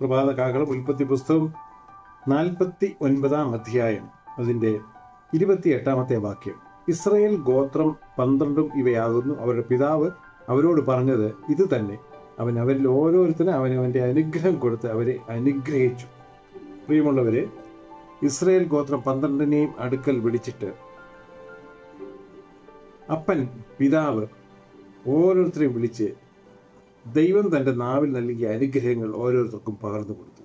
പ്രഭാത കാകളം ഉൽപ്പത്തി പുസ്തകം നാൽപ്പത്തി ഒൻപതാം അധ്യായം. അതിന്റെ ഇരുപത്തിയെട്ടാമത്തെ വാക്യം. ഇസ്രയേൽ ഗോത്രം പന്ത്രണ്ടും ഇവയാകുന്നു. അവരുടെ പിതാവ് അവരോട് പറഞ്ഞത് ഇത് തന്നെ അവൻ അവരിൽ ഓരോരുത്തരും അവനവന്റെ അനുഗ്രഹം കൊടുത്ത് അവരെ അനുഗ്രഹിച്ചു. പ്രിയമുള്ളവരെ ഇസ്രയേൽ ഗോത്രം പന്ത്രണ്ടിനെയും അടുക്കൽ വിളിച്ചിട്ട് അപ്പൻ പിതാവ് ഓരോരുത്തരെയും വിളിച്ച് ദൈവം തന്റെ നാവിൽ നൽകിയ അനുഗ്രഹങ്ങൾ ഓരോരുത്തർക്കും പകർന്നു കൊടുത്തു.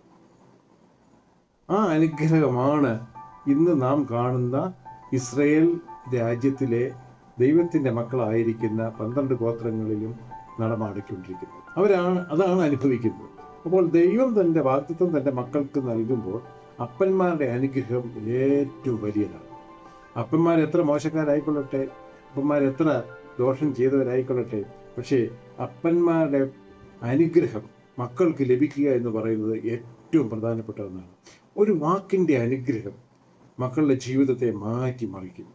ആ അനുഗ്രഹമാണ് ഇന്ന് നാം കാണുന്ന ഇസ്രയേൽ രാജ്യത്തിലെ ദൈവത്തിന്റെ മക്കളായിരിക്കുന്ന പന്ത്രണ്ട് ഗോത്രങ്ങളിലും നടമാടിക്കൊണ്ടിരിക്കുന്നത്. അവരാണ് അതാണ് അനുഭവിക്കുന്നത്. അപ്പോൾ ദൈവം തന്റെ വാക്തത്വം തന്റെ മക്കൾക്ക് നൽകുമ്പോൾ അപ്പന്മാരുടെ അനുഗ്രഹം ഏറ്റവും വലിയതാണ്. അപ്പന്മാർ എത്ര മോശക്കാരായിക്കൊള്ളട്ടെ? അപ്പന്മാർ എത്ര ദോഷം ചെയ്തവരായിക്കൊള്ളട്ടെ? പക്ഷേ അപ്പന്മാരുടെ അനുഗ്രഹം മക്കൾക്ക് ലഭിക്കുക എന്ന് പറയുന്നത് ഏറ്റവും പ്രധാനപ്പെട്ട ഒന്നാണ്. ഒരു വാക്കിന്റെ അനുഗ്രഹം മക്കളുടെ ജീവിതത്തെ മാറ്റിമറിക്കും.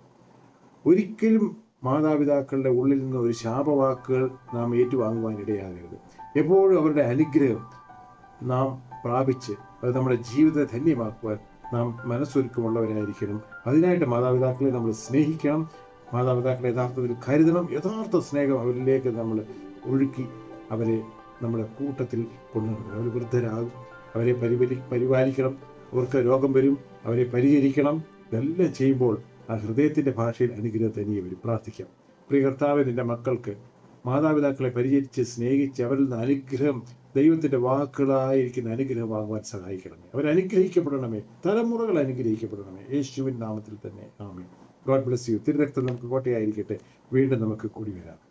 ഒരിക്കലും മാതാപിതാക്കളുടെ ഉള്ളിൽ നിന്ന് ഒരു ശാപവാക്കുകൾ നാം ഏറ്റുവാങ്ങുവാൻ ഇടയാകരുത് എപ്പോഴും അവരുടെ അനുഗ്രഹം നാം പ്രാപിച്ച് അത് നമ്മുടെ ജീവിതത്തെ ധന്യമാക്കുവാൻ നാം മനസ്സൊരുക്കമുള്ളവരായിരിക്കണം. അതിനായിട്ട് മാതാപിതാക്കളെ നമ്മൾ സ്നേഹിക്കണം. മാതാപിതാക്കളെ യഥാർത്ഥത്തിൽ കരുതണം യഥാർത്ഥ സ്നേഹം അവരിലേക്ക് നമ്മൾ ഒഴുക്കി അവരെ നമ്മുടെ കൂട്ടത്തിൽ കൊണ്ടുവരണം. അവർ വൃദ്ധരാകും അവരെ പരിപാലി പരിപാലിക്കണം അവർക്ക് രോഗം വരും അവരെ പരിചരിക്കണം. ഇതെല്ലാം ചെയ്യുമ്പോൾ ആ ഹൃദയത്തിന്റെ ഭാഷയിൽ അനുഗ്രഹം തനിയെ വരും പ്രാർത്ഥിക്കാം. പ്രിയ നിന്റെ മക്കൾക്ക് മാതാപിതാക്കളെ പരിചരിച്ച് സ്നേഹിച്ച് അവരിൽ നിന്ന് അനുഗ്രഹം ദൈവത്തിന്റെ വാക്കുകളായിരിക്കുന്ന അനുഗ്രഹം വാങ്ങുവാൻ സഹായിക്കണമേ. അവരനുഗ്രഹിക്കപ്പെടണമേ. തലമുറകൾ അനുഗ്രഹിക്കപ്പെടണമേ. യേശുവിൻ നാമത്തിൽ തന്നെ. ആമേ ഗോഡ് ബ്ലസ് യു തിരുരക്തം നമുക്ക് കോട്ടയായിരിക്കട്ടെ. വീണ്ടും നമുക്ക് കൂടി വരാം.